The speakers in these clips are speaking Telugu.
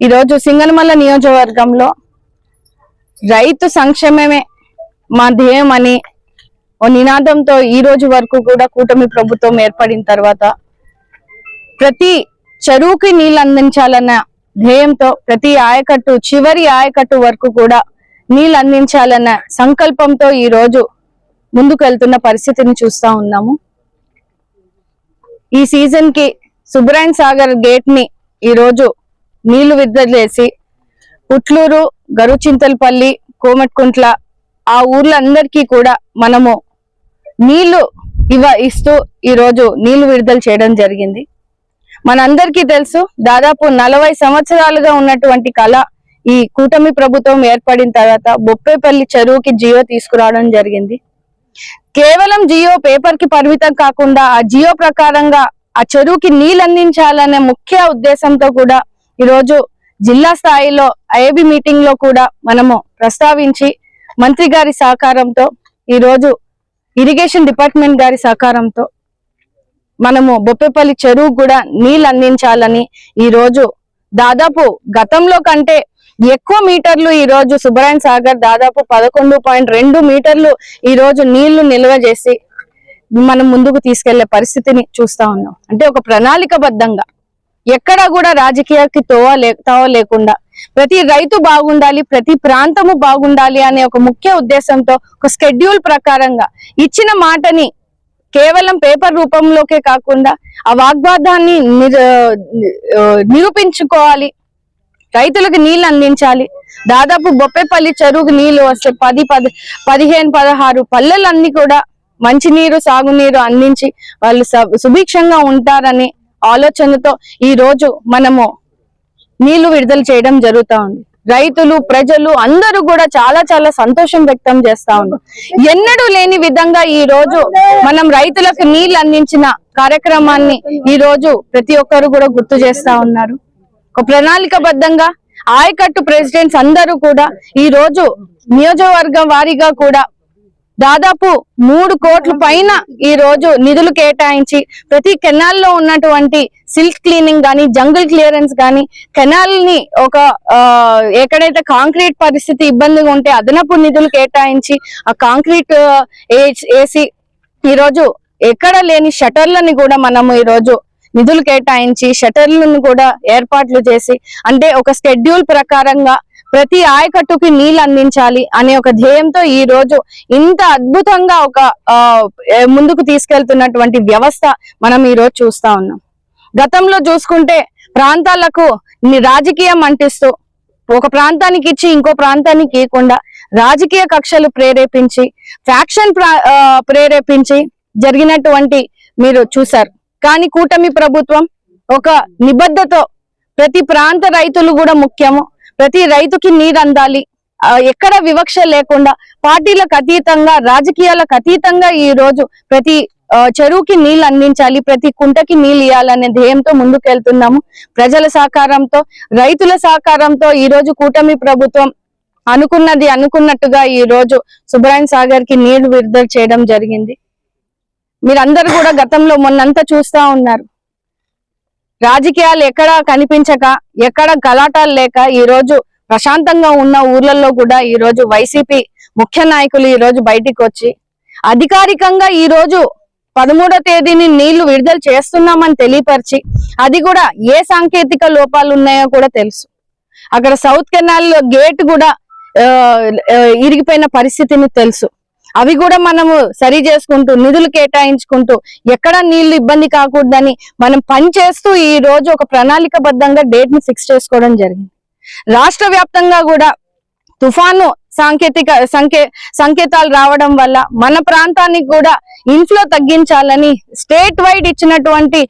ఈరోజు సింగనమల్ల నియోజకవర్గంలో రైతు సంక్షేమమే మా ధ్యేయం అని ఓ నినాదంతో ఈ రోజు వరకు కూడా కూటమి ప్రభుత్వం ఏర్పడిన తర్వాత ప్రతి చెరువుకి నీళ్ళు అందించాలన్న ధ్యేయంతో ప్రతి ఆయకట్టు చివరి ఆయకట్టు వరకు కూడా నీళ్ళు అందించాలన్న సంకల్పంతో ఈ రోజు ముందుకు వెళ్తున్న పరిస్థితిని చూస్తా ఉన్నాము. ఈ సీజన్కి సుబ్రాయన్ సాగర్ గేట్ని నీళ్ళు విడుదల చేసి పుట్లూరు గరుచింతలపల్లి కోమట్కుంట్ల ఆ ఊర్లందరికీ కూడా మనము నీళ్ళు ఇవ ఇస్తూ ఈ రోజు నీళ్ళు విడుదల చేయడం జరిగింది. మనందరికీ తెలుసు దాదాపు నలభై సంవత్సరాలుగా ఉన్నటువంటి కళ ఈ కూటమి ప్రభుత్వం ఏర్పడిన తర్వాత బొప్పేపల్లి చెరువుకి జియో తీసుకురావడం జరిగింది. కేవలం జియో పేపర్కి పరిమితం కాకుండా ఆ జియో ప్రకారంగా ఆ చెరువుకి నీళ్ళు అందించాలనే ముఖ్య ఉద్దేశంతో కూడా ఈరోజు జిల్లా స్థాయిలో ఐఏబి మీటింగ్లో కూడా మనము ప్రస్తావించి మంత్రి గారి సహకారంతో ఈరోజు ఇరిగేషన్ డిపార్ట్మెంట్ గారి సహకారంతో మనము బొప్పేపల్లి చెరువు కూడా నీళ్ళు అందించాలని ఈ రోజు దాదాపు గతంలో కంటే ఎక్కువ మీటర్లు ఈ రోజు సుబ్రాయన్ సాగర్ దాదాపు పదకొండు పాయింట్ రెండు మీటర్లు ఈ రోజు నీళ్ళు నిల్వ చేసి మనం ముందుకు తీసుకెళ్ళే పరిస్థితిని చూస్తా ఉన్నాం. అంటే ఒక ప్రణాళికబద్ధంగా ఎక్కడా కూడా రాజకీయానికి తోవ లే తోవ లేకుండా. ప్రతి రైతు బాగుండాలి ప్రతి ప్రాంతము బాగుండాలి అనే ఒక ముఖ్య ఉద్దేశంతో ఒక స్కెడ్యూల్ ప్రకారంగా ఇచ్చిన మాటని కేవలం పేపర్ రూపంలోకే కాకుండా ఆ వాగ్వాదాన్ని నిరూపించుకోవాలి. రైతులకు నీళ్ళు అందించాలి. దాదాపు బొప్పేపల్లి చెరువుకు నీళ్ళు వస్తే పది పది పదిహేను పదహారు పల్లెలన్నీ కూడా మంచినీరు సాగునీరు అందించి వాళ్ళు స- సుభిక్షంగా ఉంటారని ఆలోచనతో ఈ రోజు మనము నీళ్ళు విడుదల చేయడం జరుగుతా ఉంది. రైతులు ప్రజలు అందరూ కూడా చాలా చాలా సంతోషం వ్యక్తం చేస్తా ఉన్నారు. ఎన్నడూ లేని విధంగా ఈ రోజు మనం రైతులకు నీళ్ళు అందించిన కార్యక్రమాన్ని ఈ రోజు ప్రతి ఒక్కరు కూడా గుర్తు చేస్తా ఉన్నారు. ఒక ప్రణాళికబద్ధంగా ఆయకట్టు ప్రెసిడెంట్స్ అందరూ కూడా ఈ రోజు నియోజకవర్గం వారీగా కూడా దాదాపు మూడు కోట్ల పైన ఈ రోజు నిధులు కేటాయించి ప్రతి కెనాల్లో ఉన్నటువంటి సిల్క్ క్లీనింగ్ కానీ జంగిల్ క్లియరెన్స్ కానీ కెనాల్ని ఒక ఎక్కడైతే కాంక్రీట్ పరిస్థితి ఇబ్బందిగా ఉంటే అదనపు నిధులు కేటాయించి ఆ కాంక్రీట్ వేసి ఈ రోజు ఎక్కడ లేని షటర్లని కూడా మనము ఈ రోజు నిధులు కేటాయించి షటర్లను కూడా ఏర్పాట్లు చేసి అంటే ఒక స్కెడ్యూల్ ప్రకారంగా ప్రతి ఆయకట్టుకి నీళ్ళు అందించాలి అనే ఒక ధ్యేయంతో ఈ రోజు ఇంత అద్భుతంగా ఒక ముందుకు తీసుకెళ్తున్నటువంటి వ్యవస్థ మనం ఈ రోజు చూస్తా ఉన్నాం. గతంలో చూసుకుంటే ప్రాంతాలకు రాజకీయం అంటిస్తూ ఒక ప్రాంతానికి ఇచ్చి ఇంకో ప్రాంతానికి ఇవ్వకుండా రాజకీయ కక్షలు ప్రేరేపించి ఫ్యాక్షన్ ప్రా- ప్రేరేపించి జరిగినటువంటి మీరు చూసారు కానీ కూటమి ప్రభుత్వం ఒక నిబద్ధతో ప్రతి ప్రాంత రైతులు కూడా ముఖ్యము. ప్రతి రైతుకి నీరు అందాలి. ఎక్కడ వివక్ష లేకుండా పార్టీలకు అతీతంగా రాజకీయాలకు అతీతంగా ఈ రోజు ప్రతి చెరువుకి నీళ్ళు అందించాలి ప్రతి కుంటకి నీళ్ళు ఇవ్వాలనే ధ్యేయంతో ముందుకు వెళ్తున్నాము ప్రజల సహకారంతో రైతుల సహకారంతో ఈ రోజు కూటమి ప్రభుత్వం అనుకున్నది అనుకున్నట్టుగా ఈ రోజు సుబ్రాయన్ సాగర్కి నీళ్ళు విడుదల చేయడం జరిగింది. మీరందరూ కూడా గతంలో మొన్నంతా చూస్తా ఉన్నారు. రాజకీయాలు ఎక్కడ కనిపించక ఎక్కడ గలాటాలు లేక ఈ రోజు ప్రశాంతంగా ఉన్న ఊర్లలో కూడా ఈ రోజు వైసీపీ ముఖ్య నాయకులు ఈ రోజు బయటికి వచ్చి అధికారికంగా ఈ రోజు పదమూడో తేదీని నీళ్ళు విడుదల చేస్తున్నామని తెలియపరిచి అది కూడా ఏ సాంకేతిక లోపాలు ఉన్నాయో కూడా తెలుసు. అక్కడ సౌత్ కెనాల్ గేట్ కూడా ఇరిగిపోయిన పరిస్థితిని తెలుసు. అవి కూడా మనము సరి చేసుకుంటూ నిధులు కేటాయించుకుంటూ ఎక్కడ నీళ్ళు ఇబ్బంది కాకూడదని మనం పని చేస్తూ ఈ రోజు ఒక ప్రణాళికబద్ధంగా డేట్ని ఫిక్స్ చేసుకోవడం జరిగింది. రాష్ట్ర వ్యాప్తంగా కూడా తుఫాను సాంకేతిక సంకే సంకేతాలు రావడం వల్ల మన ప్రాంతానికి కూడా ఇన్ఫ్లో తగ్గించాలని స్టేట్ వైడ్ ఇచ్చినటువంటి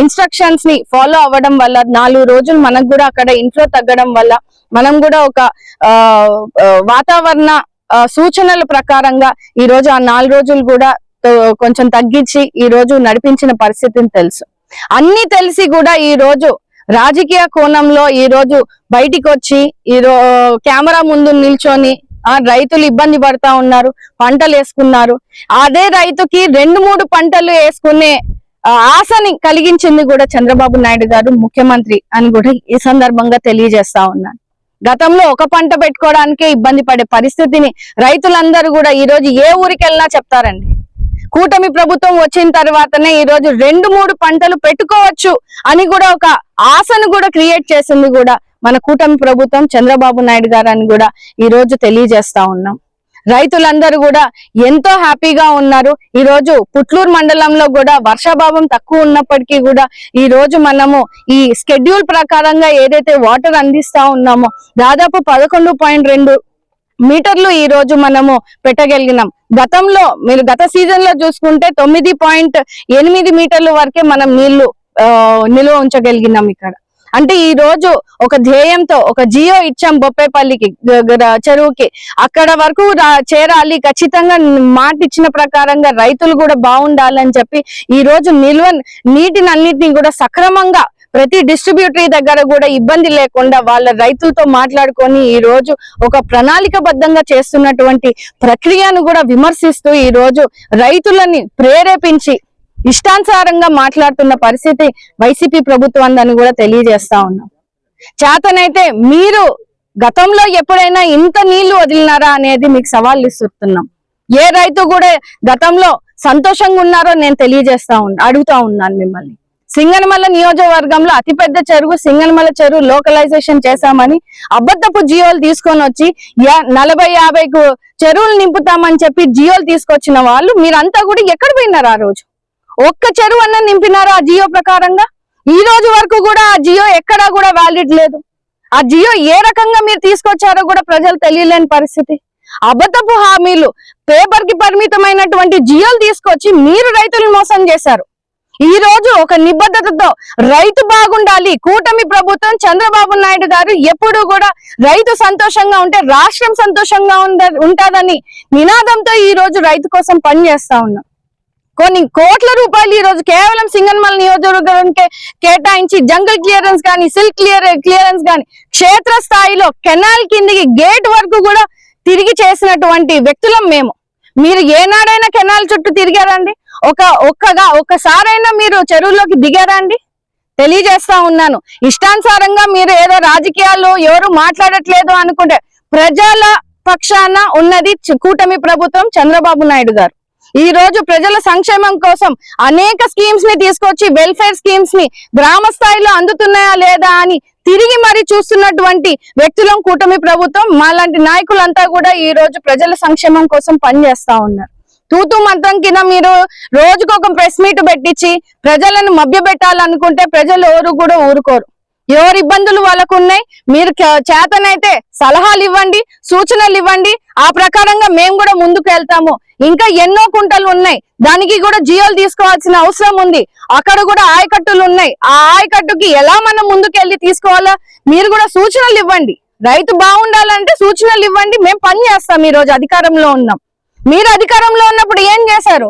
ఇన్స్ట్రక్షన్స్ని ఫాలో అవ్వడం వల్ల నాలుగు రోజులు మనకు కూడా అక్కడ ఇన్ఫ్లో తగ్గడం వల్ల మనం కూడా ఒక వాతావరణ సూచనల ప్రకారంగా ఈ రోజు ఆ నాలుగు రోజులు కూడా కొంచెం తగ్గించి ఈ రోజు నడిపించిన పరిస్థితిని తెలుసు. అన్ని తెలిసి కూడా ఈ రోజు రాజకీయ కోణంలో ఈ రోజు బయటికి వచ్చి ఈ కెమెరా ముందు నిల్చొని ఆ రైతులు ఇబ్బంది పడతా ఉన్నారు పంటలు వేసుకున్నారు. అదే రైతుకి రెండు మూడు పంటలు వేసుకునే ఆ, ఆశని కలిగించింది కూడా చంద్రబాబు నాయుడు గారు ముఖ్యమంత్రి అని కూడా ఈ సందర్భంగా తెలియజేస్తా ఉన్నాను. గతంలో ఒక పంట పెట్టుకోవడానికే ఇబ్బంది పడే పరిస్థితిని రైతులందరూ కూడా ఈ రోజు ఏ ఊరికి వెళ్ళినా చెప్తారండి. కూటమి ప్రభుత్వం వచ్చిన తర్వాతనే ఈ రోజు రెండు మూడు పంటలు పెట్టుకోవచ్చు అని కూడా ఒక ఆశను కూడా క్రియేట్ చేసింది కూడా మన కూటమి ప్రభుత్వం చంద్రబాబు నాయుడు గారు అని కూడా ఈ రోజు తెలియజేస్తా ఉన్నాం. రైతులందరూ కూడా ఎంతో హ్యాపీగా ఉన్నారు. ఈ రోజు పుట్లూరు మండలంలో కూడా వర్షాభావం తక్కువ ఉన్నప్పటికీ కూడా ఈ రోజు మనము ఈ స్కెడ్యూల్ ప్రకారంగా ఏదైతే వాటర్ అందిస్తా ఉన్నామో దాదాపు పదకొండు పాయింట్ రెండు మీటర్లు ఈ రోజు మనము పెట్టగలిగినాం. గతంలో మీరు గత సీజన్లో చూసుకుంటే తొమ్మిది పాయింట్ ఎనిమిది మీటర్ల వరకే మనం నీళ్ళు నిల్వ ఉంచగలిగినాం ఇక్కడ. అంటే ఈ రోజు ఒక ధ్యేయంతో ఒక జియో ఇచ్చాం బొప్పేపల్లికి చెరువుకి. అక్కడ వరకు చేరాలి. ఖచ్చితంగా మాట ఇచ్చిన ప్రకారంగా రైతులు కూడా బాగుండాలని చెప్పి ఈ రోజు నిల్వ నీటిని అన్నిటిని కూడా సక్రమంగా ప్రతి డిస్ట్రిబ్యూటరీ దగ్గర కూడా ఇబ్బంది లేకుండా వాళ్ళ రైతులతో మాట్లాడుకొని ఈ రోజు ఒక ప్రణాళికబద్ధంగా చేస్తున్నటువంటి ప్రక్రియను కూడా విమర్శిస్తూ ఈ రోజు రైతులని ప్రేరేపించి ఇష్టానుసారంగా మాట్లాడుతున్న పరిస్థితి వైసీపీ ప్రభుత్వాన్ని కూడా తెలియజేస్తా ఉన్నాం. చేతనైతే మీరు గతంలో ఎప్పుడైనా ఇంత నీళ్ళు వదిలినారా అనేది మీకు సవాల్ ఇస్తున్నాం ఏ రైతు కూడా గతంలో సంతోషంగా ఉన్నారో నేను తెలియజేస్తా ఉన్నా అడుగుతా ఉన్నాను మిమ్మల్ని. సింగనమల్ల నియోజకవర్గంలో అతిపెద్ద చెరువు సింగనమల్ల చెరువు లోకలైజేషన్ చేశామని అబద్ధపు జియోలు తీసుకొని వచ్చి యా- నలభై యాభైకు చెరువులు నింపుతామని చెప్పి జియోలు తీసుకొచ్చిన వాళ్ళు మీరంతా కూడా ఎక్కడ పోయినారు ఆ రోజు? ఒక్క చెరువు అన్న నింపినారు ఆ జియో ప్రకారంగా? ఈ రోజు వరకు కూడా ఆ జియో ఎక్కడా కూడా వ్యాలిడ్ లేదు. ఆ జియో ఏ రకంగా మీరు తీసుకొచ్చారో కూడా ప్రజలు తెలియలేని పరిస్థితి. అబద్ధపు హామీలు పేపర్కి పరిమితమైనటువంటి జియోలు తీసుకొచ్చి మీరు రైతులను మోసం చేశారు. ఈ రోజు ఒక నిబద్ధతతో రైతు బాగుండాలి కూటమి ప్రభుత్వం చంద్రబాబు నాయుడు గారు ఎప్పుడూ కూడా రైతు సంతోషంగా ఉంటే రాష్ట్రం సంతోషంగా ఉంటుందని నినాదంతో ఈ రోజు రైతు కోసం పనిచేస్తా ఉన్నాం. కొన్ని కోట్ల రూపాయలు ఈ రోజు కేవలం సింగన్మల్ నియోజకవర్గానికి కేటాయించి జంగల్ క్లియరెన్స్ కానీ సిల్క్ క్లియర్ క్లియరెన్స్ కానీ క్షేత్ర స్థాయిలో కెనాల్ కిందికి గేట్ వరకు కూడా తిరిగి చేసినటువంటి వ్యక్తులం మేము. మీరు ఏనాడైనా కెనాల్ చుట్టూ తిరిగారండి? ఒక ఒక్కగా ఒక్కసారైనా మీరు చెరువులోకి దిగారండి తెలియజేస్తా ఉన్నాను. ఇష్టానుసారంగా మీరు ఏదో రాజకీయాల్లో ఎవరు మాట్లాడట్లేదు అనుకుంటే ప్రజల పక్షాన ఉన్నది కూటమి ప్రభుత్వం చంద్రబాబు నాయుడు గారు. ఈ రోజు ప్రజల సంక్షేమం కోసం అనేక స్కీమ్స్ని తీసుకొచ్చి వెల్ఫేర్ స్కీమ్స్ని గ్రామ స్థాయిలో అందుతున్నాయా లేదా అని తిరిగి మరి చూస్తున్నటువంటి వ్యక్తులం కూటమి ప్రభుత్వం మాలాంటి నాయకులంతా కూడా ఈ రోజు ప్రజల సంక్షేమం కోసం పనిచేస్తా ఉన్నారు. తూతు మంత్రం కింద మీరు రోజుకు ఒక ప్రెస్ మీట్ పెట్టించి ప్రజలను మభ్యపెట్టాలనుకుంటే ప్రజలు ఎవరు కూడా ఊరుకోరు. ఎవరి ఇబ్బందులు వాళ్ళకు ఉన్నాయి మీరు చేతనైతే సలహాలు ఇవ్వండి సూచనలు ఇవ్వండి ఆ ప్రకారంగా మేము కూడా ముందుకు వెళ్తాము. ఇంకా ఎన్నో కుంటలు ఉన్నాయి. దానికి కూడా జియోలు తీసుకోవాల్సిన అవసరం ఉంది. అక్కడ కూడా ఆయకట్టులు ఉన్నాయి. ఆ ఆయకట్టుకి ఎలా మనం ముందుకెళ్ళి తీసుకోవాలా? మీరు కూడా సూచనలు ఇవ్వండి. రైతు బాగుండాలంటే సూచనలు ఇవ్వండి. మేము పని చేస్తాం ఈ రోజు అధికారంలో ఉన్నాం. మీరు అధికారంలో ఉన్నప్పుడు ఏం చేశారు?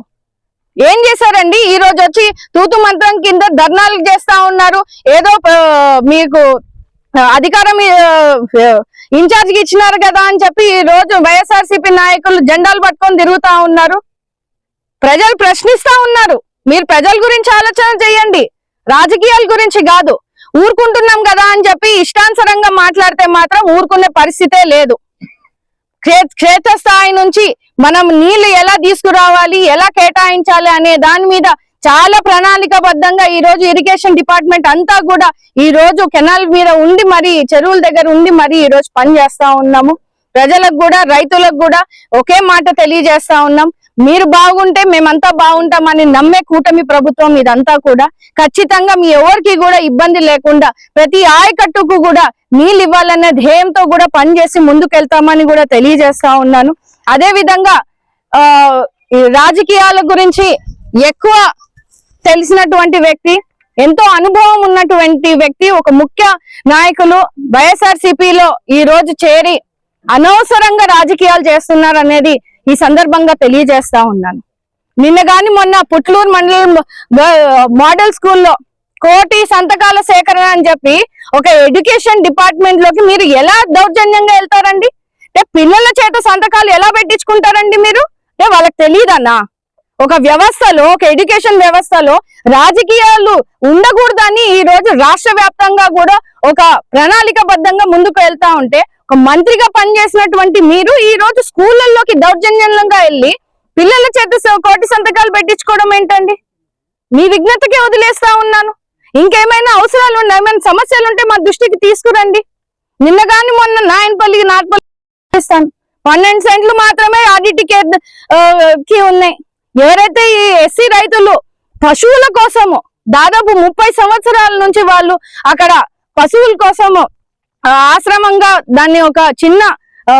ఏం చేశారండి? ఈ రోజు వచ్చి తూతు మంత్రం కింద ధర్నాలు చేస్తా ఉన్నారు. ఏదో మీకు అధికారం ఇన్ఛార్జ్కి ఇచ్చినారు కదా అని చెప్పి ఈ రోజు వైఎస్ఆర్సీపీ నాయకులు జెండాలు పట్టుకొని తిరుగుతా ఉన్నారు. ప్రజలు ప్రశ్నిస్తా ఉన్నారు. మీరు ప్రజల గురించి ఆలోచన చేయండి. రాజకీయాల గురించి కాదు. ఊరుకుంటున్నాం కదా అని చెప్పి ఇష్టానుసరంగా మాట్లాడితే మాత్రం ఊరుకునే పరిస్థితే లేదు. క్షేత్రస్థాయి నుంచి మనం నీళ్ళు ఎలా తీసుకురావాలి ఎలా కేటాయించాలి అనే దాని మీద చాలా ప్రణాళికబద్ధంగా ఈ రోజు ఇరిగేషన్ డిపార్ట్మెంట్ అంతా కూడా ఈ రోజు కెనాల్ మీద ఉండి మరి చెరువుల దగ్గర ఉండి మరి ఈ రోజు పని చేస్తా ఉన్నాము. ప్రజలకు కూడా రైతులకు కూడా ఒకే మాట తెలియజేస్తా ఉన్నాం. మీరు బాగుంటే మేమంతా బాగుంటామని నమ్మే కూటమి ప్రభుత్వం ఇదంతా కూడా. ఖచ్చితంగా మీ ఎవరికి కూడా ఇబ్బంది లేకుండా ప్రతి ఆయకట్టుకు కూడా నీళ్ళు ఇవ్వాలనే ధ్యేయంతో కూడా పనిచేసి ముందుకెళ్తామని కూడా తెలియజేస్తా ఉన్నాను. అదే విధంగా ఆ ఈ రాజకీయాల గురించి ఎక్కువ తెలిసినటువంటి వ్యక్తి ఎంతో అనుభవం ఉన్నటువంటి వ్యక్తి ఒక ముఖ్య నాయకులు వైఎస్ఆర్ సిపిలో ఈ రోజు చేరి అనవసరంగా రాజకీయాలు చేస్తున్నారు అనేది ఈ సందర్భంగా తెలియజేస్తా ఉన్నాను. నిన్న గాని మొన్న పుట్లూరు మండలం మోడల్ స్కూల్లో కోటి సంతకాల సేకరణ అని చెప్పి ఒక ఎడ్యుకేషన్ డిపార్ట్మెంట్లోకి మీరు ఎలా దౌర్జన్యంగా వెళ్తారండి? అంటే పిల్లల చేత సంతకాలు ఎలా పెట్టించుకుంటారండి మీరు? అంటే వాళ్ళకి తెలియదన్నా? ఒక వ్యవస్థలో ఒక ఎడ్యుకేషన్ వ్యవస్థలో రాజకీయాలు ఉండకూడదని ఈ రోజు రాష్ట్ర వ్యాప్తంగా కూడా ఒక ప్రణాళికబద్ధంగా ముందుకు వెళ్తా ఉంటే ఒక మంత్రిగా పనిచేసినటువంటి మీరు ఈ రోజు స్కూళ్ళల్లోకి దౌర్జన్యంగా వెళ్ళి పిల్లల చేత కోటి సంతకాలు పెట్టించుకోవడం ఏంటండి? మీ విజ్ఞతకే వదిలేస్తా ఉన్నాను. ఇంకేమైనా అవసరాలు ఉన్నాయి ఏమైనా సమస్యలు ఉంటే మా దృష్టికి తీసుకురండి. నిన్న గాని మొన్న నాయనపల్లికి నాటపల్లి పన్నెండు సెంట్లు మాత్రమే ఆడిటికి కి ఉన్నాయి. ఎవరైతే ఈ ఎస్సీ రైతులు పశువుల కోసము దాదాపు ముప్పై సంవత్సరాల నుంచి వాళ్ళు అక్కడ పశువుల కోసము ఆశ్రమంగా దాన్ని ఒక చిన్న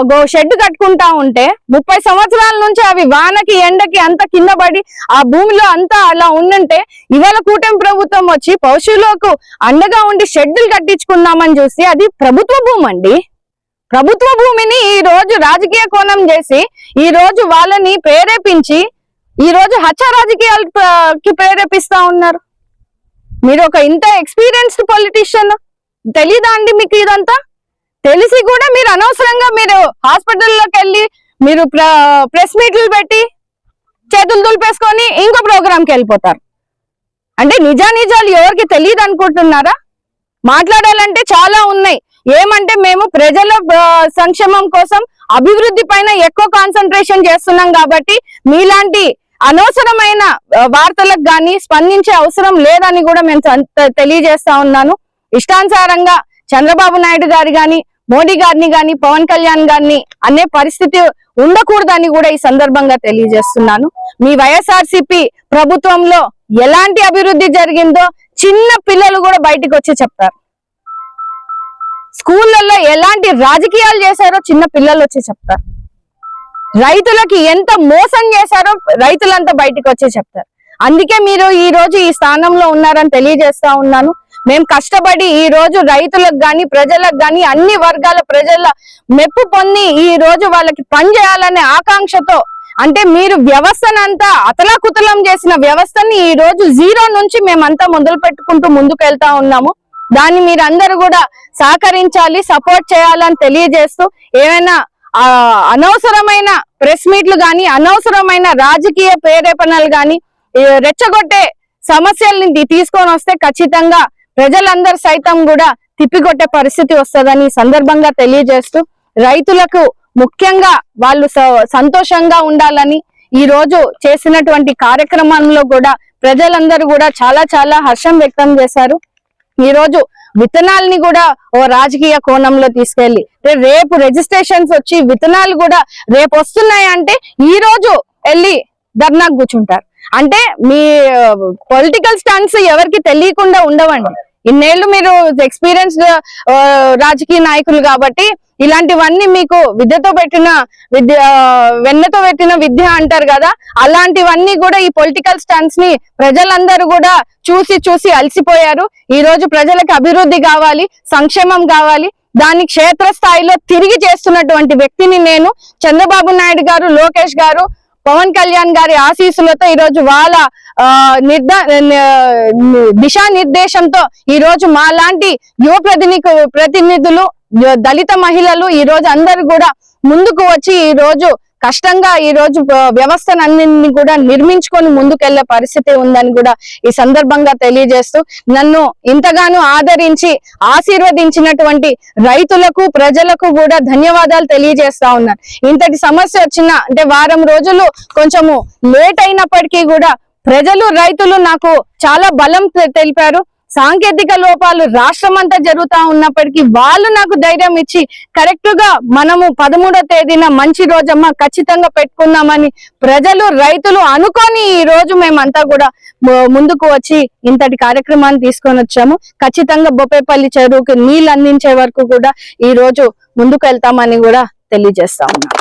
గో షెడ్ కట్టుకుంటా ఉంటే ముప్పై సంవత్సరాల నుంచి అవి వానకి ఎండకి అంత కింద పడి ఆ భూమిలో అంతా అలా ఉండుంటే ఇవాళ కూటమి ప్రభుత్వం వచ్చి పశువులకు అండగా ఉండి షెడ్లు కట్టించుకుందామని చూసి అది ప్రభుత్వ భూమి అండి. ప్రభుత్వ భూమిని ఈ రోజు రాజకీయ కోణం చేసి ఈ రోజు వాళ్ళని ప్రేరేపించి ఈ రోజు హత్య రాజకీయాలకి ప్రేరేపిస్తా ఉన్నారు. మీరు ఒక ఇంత ఎక్స్పీరియన్స్డ్ పొలిటీషియన్ తెలీదా అండి మీకు ఇదంతా? తెలిసి కూడా మీరు అనవసరంగా మీరు హాస్పిటల్లోకి వెళ్ళి మీరు ప్రెస్ మీట్లు పెట్టి చేతులు దులిపేసుకొని ఇంకో ప్రోగ్రామ్కి వెళ్ళిపోతారు. అంటే నిజానిజాలు ఎవరికి తెలియదు అనుకుంటున్నారా? మాట్లాడాలంటే చాలా ఉన్నాయి. ఏమంటే మేము ప్రజల సంక్షేమం కోసం అభివృద్ధి పైన ఎక్కువ కాన్సన్ట్రేషన్ చేస్తున్నాం కాబట్టి మీలాంటి అనవసరమైన వార్తలకు గాని స్పందించే అవసరం లేదని కూడా మేము తెలియజేస్తా ఉన్నాను. ఇష్టానుసారంగా చంద్రబాబు నాయుడు గారి గాని మోడీ గారిని గాని పవన్ కళ్యాణ్ గారిని అనే పరిస్థితి ఉండకూడదని కూడా ఈ సందర్భంగా తెలియజేస్తున్నాను. మీ వైఎస్ఆర్సీపీ ప్రభుత్వంలో ఎలాంటి అభివృద్ధి జరిగిందో చిన్న పిల్లలు కూడా బయటకు వచ్చి చెప్తారు. స్కూళ్ళల్లో ఎలాంటి రాజకీయాలు చేశారో చిన్న పిల్లలు వచ్చి చెప్తారు. రైతులకి ఎంత మోసం చేశారో రైతులంతా బయటకు వచ్చి చెప్తారు. అందుకే మీరు ఈ రోజు ఈ స్థానంలో ఉన్నారని తెలియజేస్తా ఉన్నాను. మేము కష్టపడి ఈ రోజు రైతులకు గాని ప్రజలకు గాని అన్ని వర్గాల ప్రజల మెప్పు పొంది ఈ రోజు వాళ్ళకి పని చేయాలనే ఆకాంక్షతో అంటే మీరు వ్యవస్థనంతా అతలాకుతలం చేసిన వ్యవస్థని ఈ రోజు జీరో నుంచి మేమంతా మొదలు పెట్టుకుంటూ ముందుకు వెళ్తా ఉన్నాము. దాన్ని మీరందరూ కూడా సహకరించాలి సపోర్ట్ చేయాలని తెలియజేస్తూ ఏమైనా అనవసరమైన ప్రెస్ మీట్లు గాని అనవసరమైన రాజకీయ ప్రేరేపణలు గాని రెచ్చగొట్టే సమస్యల్ని తీ- తీసుకొని వస్తే ఖచ్చితంగా ప్రజలందరూ సైతం కూడా తిప్పికొట్టే పరిస్థితి వస్తుందని సందర్భంగా తెలియజేస్తూ రైతులకు ముఖ్యంగా వాళ్ళు స- సంతోషంగా ఉండాలని ఈ రోజు చేసినటువంటి కార్యక్రమంలో కూడా ప్రజలందరూ కూడా చాలా చాలా హర్షం వ్యక్తం చేశారు. ఈ రోజు విత్తనాలని కూడా ఓ రాజకీయ కోణంలో తీసుకెళ్ళి రేపు రిజిస్ట్రేషన్స్ వచ్చి విత్తనాలు కూడా రేపు వస్తున్నాయి అంటే ఈ రోజు వెళ్ళి ధర్నాకు కూర్చుంటారు. అంటే మీ పొలిటికల్ స్టాండ్స్ ఎవరికి తెలియకుండా ఉండవండి. ఇన్నేళ్ళు మీరు ఎక్స్పీరియన్స్డ్ రాజకీయ నాయకులు కాబట్టి ఇలాంటివన్నీ మీకు విద్యతో పెట్టిన విద్య వెన్నతో పెట్టిన విద్య అంటారు కదా అలాంటివన్నీ కూడా ఈ పొలిటికల్ స్టాండ్స్ని ప్రజలందరూ కూడా చూసి చూసి అలసిపోయారు. ఈ రోజు ప్రజలకు అభివృద్ధి కావాలి సంక్షేమం కావాలి. దాన్ని క్షేత్రస్థాయిలో తిరిగి చేస్తున్నటువంటి వ్యక్తిని నేను చంద్రబాబు నాయుడు గారు లోకేష్ గారు పవన్ కళ్యాణ్ గారి ఆశీస్సులతో ఈరోజు వాళ్ళ నిర్దా దిశానిర్దేశంతో ఈరోజు మా లాంటి యువ ప్రతినిధులు దళిత మహిళలు ఈ రోజు అందరు కూడా ముందుకు వచ్చి ఈ రోజు కష్టంగా ఈ రోజు వ్యవస్థను అన్నింటినీ కూడా నిర్మించుకొని ముందుకెళ్ళే పరిస్థితి ఉందని కూడా ఈ సందర్భంగా తెలియజేస్తూ నన్ను ఇంతగానో ఆదరించి ఆశీర్వదించినటువంటి రైతులకు ప్రజలకు కూడా ధన్యవాదాలు తెలియజేస్తా ఉన్నాను ఇంతటి సమస్య వచ్చిన అంటే వారం రోజులు కొంచెము లేట్ అయినప్పటికీ కూడా ప్రజలు రైతులు నాకు చాలా బలం తెలిపారు. సాంకేతిక లోపాలు రాష్ట్రం అంతా జరుగుతా ఉన్నప్పటికీ వాళ్ళు నాకు ధైర్యం ఇచ్చి కరెక్ట్గా మనము పదమూడో తేదీన మంచి రోజమ్మ ఖచ్చితంగా పెట్టుకుందామని ప్రజలు రైతులు అనుకొని ఈ రోజు మేమంతా కూడా ముందుకు వచ్చి ఇంతటి కార్యక్రమాన్ని తీసుకొని వచ్చాము. ఖచ్చితంగా బొప్పేపల్లి చెరువుకి నీళ్ళు అందించే వరకు కూడా ఈ రోజు ముందుకు వెళ్తామని కూడా తెలియజేస్తా ఉన్నాం.